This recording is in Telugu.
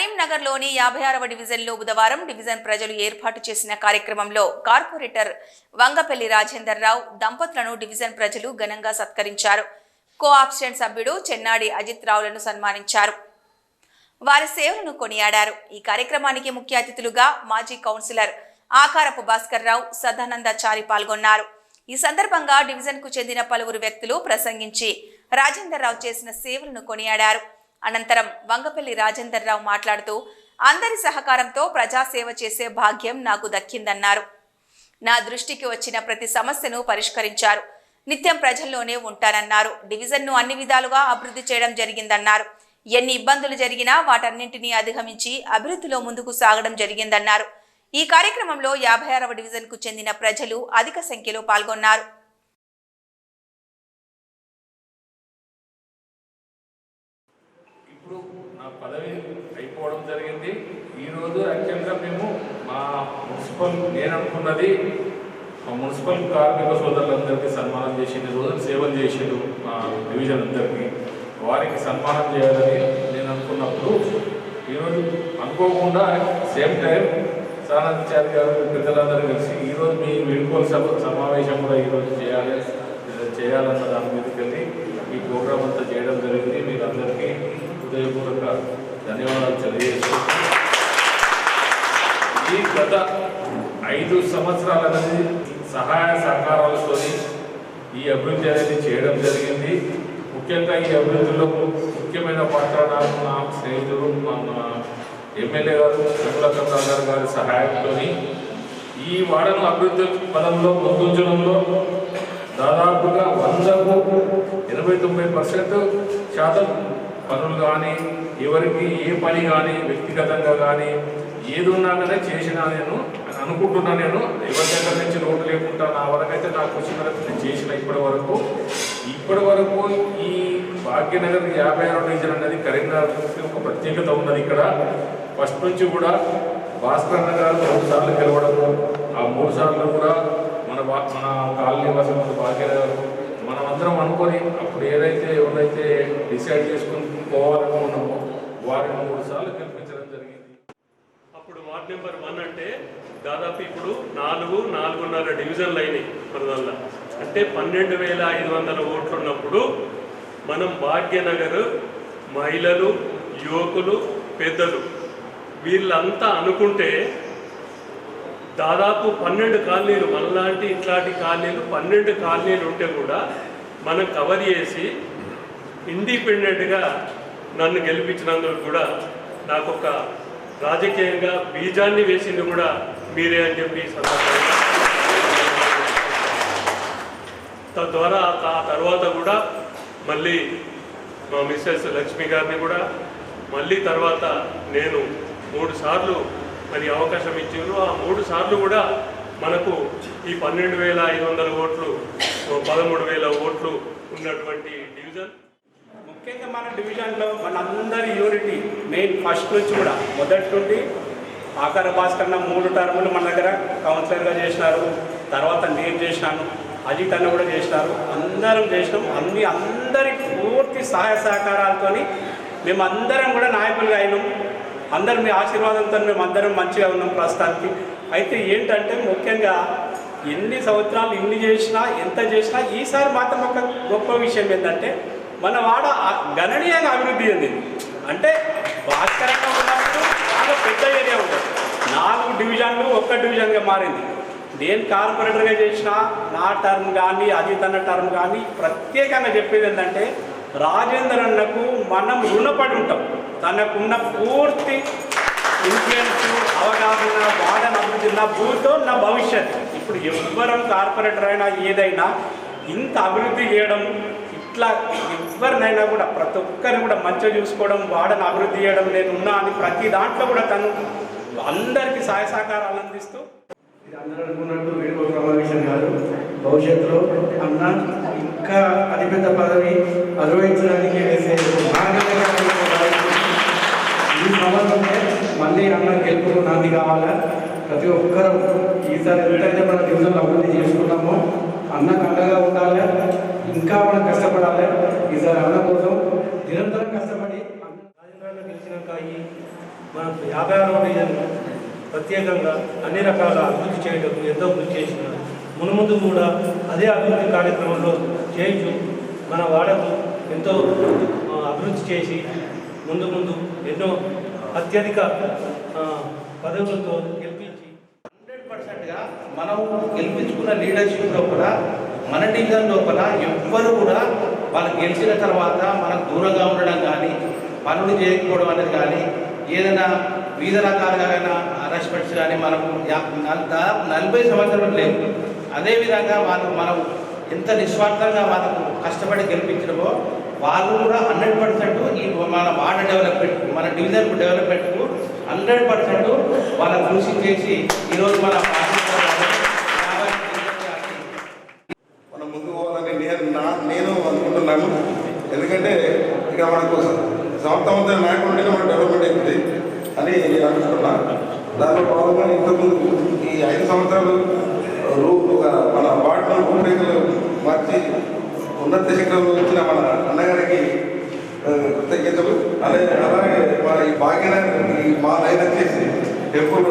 కరీంనగర్లోని యాభై ఆరవ డివిజన్లో బుధవారం డివిజన్ ప్రజలు ఏర్పాటు చేసిన కార్యక్రమంలో కార్పొరేటర్ వంగపల్లి రాజేందర్ రావు దంపతులను డివిజన్ ప్రజలు ఘనంగా సత్కరించారు. కో ఆప్షన్ సభ్యుడు చెన్నాడి అజిత్ రావులను సన్మానించారు. వారి సేవలను కొనియాడారు. ఈ కార్యక్రమానికి ముఖ్య అతిథులుగా మాజీ కౌన్సిలర్ ఆకారపు భాస్కర్ రావు సదానందాచారి పాల్గొన్నారు. ఈ సందర్భంగా డివిజన్కు చెందిన పలువురు వ్యక్తులు ప్రసంగించి రాజేందర్ రావు చేసిన సేవలను కొనియాడారు. అనంతరం వంగపల్లి రాజేందర్ రావు మాట్లాడుతూ అందరి సహకారంతో ప్రజాసేవ చేసే భాగ్యం నాకు దక్కిందన్నారు. నా దృష్టికి వచ్చిన ప్రతి సమస్యను పరిష్కరించారు. నిత్యం ప్రజల్లోనే ఉంటానన్నారు. డివిజన్ను అన్ని విధాలుగా అభివృద్ధి చేయడం జరిగిందన్నారు. ఎన్ని ఇబ్బందులు జరిగినా వాటన్నింటినీ అధిగమించి అభివృద్ధిలో ముందుకు సాగడం జరిగిందన్నారు. ఈ కార్యక్రమంలో యాభై ఆరవ డివిజన్కు చెందిన ప్రజలు అధిక సంఖ్యలో పాల్గొన్నారు. పదవి అయిపోవడం జరిగింది. ఈరోజు యాక్చువల్గా మేము మా మున్సిపల్ నేను అనుకున్నది మా మున్సిపల్ కార్మిక సోదరులందరికీ సన్మానం చేసిన రోజు సేవలు చేసిండు మా డివిజన్ అందరికీ. వారికి సన్మానం చేయాలని నేను అనుకున్నప్పుడు ఈరోజు అనుకోకుండా సేమ్ టైం సానందాచారి గారు పెద్దలందరూ కలిసి ఈరోజు మీ వీడుకోలు సభ సమావేశం కూడా ఈరోజు చేయాలి చేయాలన్న దాని మీదకి వెళ్ళి ఈ ప్రోగ్రామ్ అంతా చేయడం జరిగింది. మీరు అందరికీ హృదయపూర్వక ధన్యవాదాలు తెలియజేస్తూ ఈ గత ఐదు సంవత్సరాల అనేది సహాయ సహకారాలతో ఈ అభివృద్ధి అనేది చేయడం జరిగింది. ముఖ్యంగా ఈ అభివృద్ధిలో ముఖ్యమైన పాత్ర నాకు నా స్నేహితుడు మా ఎమ్మెల్యే గారు విమలచంద్ర గారు గారి సహాయంతో ఈ వాడను అభివృద్ధి పదంలో ముందుంచడంలో దాదాపుగా వందకు ఎనభై తొంభై పర్సెంట్ శాతం పనులు కానీ ఎవరికి ఏ పని కానీ వ్యక్తిగతంగా కానీ ఏది ఉన్నా కానీ చేసినా నేను అనుకుంటున్నా నేను. ఎవరి దగ్గర నుంచి లోటు లేకుండా నా వరకైతే నాకు వచ్చిన వరకు నేను చేసిన ఇప్పటి వరకు. ఇప్పటి వరకు ఈ భాగ్యనగర్ యాభై ఆరో డివిజన్ అనేది కరీంనగర్కి ఒక ప్రత్యేకత ఉన్నది ఇక్కడ. ఫస్ట్ నుంచి కూడా భాస్కర్ గారు మూడు సార్లు గెలవడము ఆ మూడు సార్లు కూడా మన భా- మన కాలనీ వాసం మన భాగ్యనగర్ అందరం అనుకొని అప్పుడు ఏదైతే ఎవరైతే డిసైడ్ చేసుకుని పోవాలనుకున్నామో వారిని మూడు సార్లు కల్పించడం జరిగింది. అప్పుడు వార్డ్ నెంబర్ వన్ అంటే దాదాపు ఇప్పుడు నాలుగు నాలుగున్నర డివిజన్లు అయినాయి మనవల్ల అంటే పన్నెండు వేల ఐదు వందల ఓట్లు ఉన్నప్పుడు మనం భాగ్యనగర్ మహిళలు యువకులు పెద్దలు వీళ్ళంతా అనుకుంటే దాదాపు పన్నెండు కాలనీలు మనలాంటి ఇట్లాంటి కాలనీలు పన్నెండు కాలనీలు ఉంటే కూడా మనం కవర్ చేసి ఇండిపెండెంట్గా నన్ను గెలిపించినందుకు కూడా నాకు ఒక రాజకీయంగా బీజాన్ని వేసింది కూడా మీరే అని చెప్పి సందర్భంగా తద్వారా ఆ తర్వాత కూడా మళ్ళీ మా మిస్సెస్ లక్ష్మి గారిని కూడా మళ్ళీ తర్వాత నేను మూడు సార్లు మరి అవకాశం ఇచ్చారు ఆ మూడు సార్లు కూడా మనకు ఈ పన్నెండు వేల ఐదు వందల ఓట్లు పదమూడు వేల ఓట్లు ఉన్నటువంటి డివిజన్. ముఖ్యంగా మన డివిజన్లో మన అందరి యూనిటీ మెయిన్ ఫస్ట్ నుంచి కూడా మొదటి నుండి ఆకార భాస్కర్ మూడు టర్ములు మన దగ్గర కౌన్సిలర్గా చేసినారు తర్వాత నేను చేసినాను అజిత్ అన్న కూడా చేసినారు అందరం చేసినాం. అన్ని అందరి పూర్తి సహాయ సహకారాలతోని మేము అందరం కూడా నాయకులుగా అయినాం. అందరం మీ ఆశీర్వాదంతో మేము అందరం మంచిగా ఉన్నాం ప్రస్తుతానికి. అయితే ఏంటంటే ముఖ్యంగా ఎన్ని సంవత్సరాలు ఇన్ని చేసినా ఎంత చేసినా ఈసారి మాత్రం ఒక గొప్ప విషయం ఏంటంటే మన వాడ గణనీయంగా అభివృద్ధి చెందింది. అంటే భాస్కరంగా ఉన్నప్పుడు చాలా పెద్ద ఏరియా ఉంటుంది నాలుగు డివిజన్లు ఒక్క డివిజన్గా మారింది. నేను కార్పొరేటర్గా చేసిన నా టర్మ్ కానీ అజిత్ అన్న టర్మ్ కానీ ప్రత్యేకంగా చెప్పేది ఏంటంటే రాజేందర్ అన్నకు మనం రుణపడి ఉంటాం. తనకున్న పూర్తి ఇన్ఫ్లుయెన్స్ అవగాహన వాడన అభివృద్ధి నా భూతో నా భవిష్యత్. ఇప్పుడు ఎవ్వరం కార్పొరేటర్ అయినా ఏదైనా ఇంత అభివృద్ధి చేయడం ఇట్లా ఎవరినైనా కూడా ప్రతి ఒక్కరిని కూడా మంచిగా చూసుకోవడం వాడని అభివృద్ధి చేయడం నేను ఉన్నా అని ప్రతి దాంట్లో కూడా తను అందరికీ సహాయ సహకారాలు అందిస్తూ. ఇది అందరూ అనుకున్నట్టు వీడియో సమావేశం కాదు. భవిష్యత్తులో అన్న ఇంకా అతిపెద్ద పదవి అధిరోహించడానికి వేసే మార్గంగా ఈ మళ్ళీ అన్న గెలుపుకు నాది కావాలా? ప్రతి ఒక్కరూ ఈసారి ఎంతైతే మన డివిజన్లో అభివృద్ధి చేసుకున్నామో అన్నకు అండగా ఉండాలి? ఇంకా మనం కష్టపడాలి? ఈసారి అన్న కోసం నిరంతరం కష్టపడి అన్న రాజకీయాల్లో గెలిచినాక ఈ మన యాభై ఆరవ డివిజన్ ప్రత్యేకంగా అన్ని రకాల అభివృద్ధి చేయడం ఎంతో కృషి చేసిన మునుముందు కూడా అదే అభివృద్ధి కార్యక్రమంలో చేయించు మన వాడకు ఎంతో అభివృద్ధి చేసి ముందు ముందు ఎన్నో అత్యధిక పదవులతో గెలిపించి. హండ్రెడ్ పర్సెంట్గా మనం గెలిపించుకున్న లీడర్షిప్ లోపల మన డివిజన్ లోపల ఎవ్వరు కూడా వాళ్ళు గెలిచిన తర్వాత మనకు దూరంగా ఉండడం కానీ పనులు చేయకపోవడం అనేది కానీ ఏదైనా వివిధ రకాలుగా అరెస్ట్మెంట్స్ కానీ మనము దాదాపు నలభై సంవత్సరాలు లేవు. అదేవిధంగా వాళ్ళు మనం ఎంత నిస్వార్థంగా వాళ్ళకు కష్టపడి గెలిపించడమో వాళ్ళు కూడా హండ్రెడ్ పర్సెంట్ ఈ మన వార్డ్ డెవలప్మెంట్ మన డివిజన్ డెవలప్మెంట్కు హండ్రెడ్ పర్సెంట్ వాళ్ళ కృషి చేసి ఈరోజు మన మనం ముందుకు పోవాలని నేను నా నేను అనుకుంటున్నాను. ఎందుకంటే ఇక మనకు సమర్థవంతమైన నాయకుడు ఉంటేనే మన డెవలప్మెంట్ అవుతుంది అని నేను అనుకుంటున్నా. దానిలో భాగంగా ఇంతకుముందు ఈ ఐదు సంవత్సరాలు రూ మన వార్డులో రూపురేఖలు ఉన్నత శిఖరంలో వచ్చిన మన అన్నగారికి కృతజ్ఞతలు. అలాగే అలాగే మన ఈ భాగ్యనగర్ మా లైన్ వచ్చేసి ఎప్పుడు